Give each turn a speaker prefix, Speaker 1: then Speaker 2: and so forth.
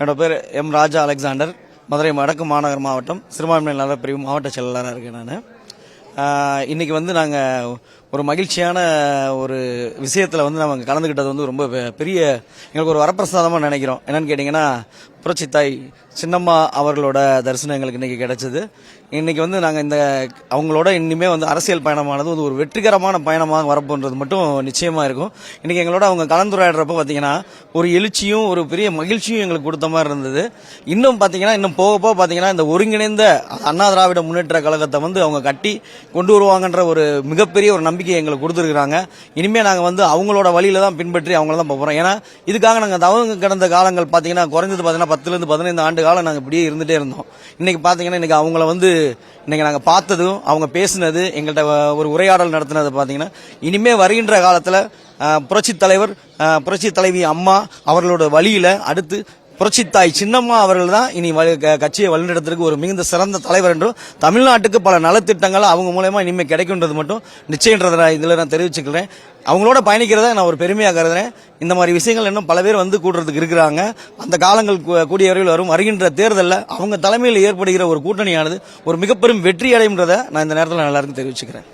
Speaker 1: என்னோட பேர் எம் ராஜா அலெக்சாண்டர். மதுரை வடக்கு மாநகர் மாவட்டம் சிறுபான்மை நல பிரிவு மாவட்ட செயலாளராக இருக்கேன் நான். இன்னைக்கு வந்து நாங்கள் ஒரு மகிழ்ச்சியான ஒரு விஷயத்தில் வந்து நம்ம கலந்துக்கிட்டது வந்து ரொம்ப பெரிய எங்களுக்கு ஒரு வரப்பிரசாதமாக நினைக்கிறோம். என்னென்னு கேட்டிங்கன்னா புரட்சி தாய் சின்னம்மா அவர்களோட தரிசனம் எங்களுக்கு இன்றைக்கி கிடச்சிது. இன்றைக்கி வந்து நாங்கள் இந்த அவங்களோட இனிமேல் வந்து அரசியல் பயணமானது வந்து ஒரு வெற்றிகரமான பயணமாக வரப்போன்றது மட்டும் நிச்சயமாக இருக்கும். இன்றைக்கி எங்களோட அவங்க கலந்துரையாடுறப்போ பார்த்தீங்கன்னா ஒரு எழுச்சியும் ஒரு பெரிய மகிழ்ச்சியும் எங்களுக்கு கொடுத்த மாதிரி இருந்தது. இன்னும் பார்த்தீங்கன்னா இன்னும் போக போக பார்த்தீங்கன்னா இந்த ஒருங்கிணைந்த அண்ணா திராவிட முன்னேற்ற கழகத்தை வந்து அவங்க கட்டி கொண்டு வருவாங்கன்ற ஒரு மிகப்பெரிய ஒரு நம்பிக்கை எங்களுக்கு கொடுத்துருக்குறாங்க. இனிமேல் நாங்கள் வந்து அவங்களோட வழியில தான் பின்பற்றி அவங்கள தான் போகிறோம் ஏன்னா இதுக்காக நாங்கள் தவங்க கிடந்த காலங்கள் பார்த்தீங்கன்னா குறைஞ்சது பார்த்தீங்கன்னா பத்துலேருந்து பதினைந்து ஆண்டு காலம் நாங்கள் இப்படியே இருந்துகிட்டே இருந்தோம். இன்றைக்கி பார்த்தீங்கன்னா இன்றைக்கி அவங்கள வந்து இன்றைக்கி நாங்கள் பார்த்ததும் அவங்க பேசினது எங்கள்கிட்ட ஒரு உரையாடல் நடத்தினது பார்த்தீங்கன்னா இனிமேல் வருகின்ற காலத்தில் புரட்சி தலைவர் புரட்சி தலைவி அம்மா அவர்களோட வழியில் அடுத்து புரட்சித்தாய் சின்னம்மா அவர்கள் தான் இனி க- கட்சியை வழிநடத்துறதுக்கு ஒரு மிகுந்த சிறந்த தலைவர் என்றும் தமிழ்நாட்டுக்கு பல நலத்திட்டங்கள் அவங்க மூலயமா இனிமேல் கிடைக்கும்ன்றது மட்டும் நிச்சயன்றதை நான் இதில் நான் தெரிவிச்சுக்கிறேன். அவங்களோட பயணிக்கிறத நான் ஒரு பெருமையாக கருதுறேன். இந்த மாதிரி விஷயங்கள் இன்னும் பல பேர் வந்து கூடுறதுக்கு இருக்கிறாங்க. அந்த காலங்கள் கூ- கூடிய வரையில் வரும். வருகின்ற தேர்தலில் அவங்க தலைமையில் ஏற்படுகிற ஒரு கூட்டணியானது ஒரு மிகப்பெரும் வெற்றி அடையும்ன்றதை நான் இந்த நேரத்தில் நான் எல்லாருக்கும் தெரிவிச்சுக்கிறேன்.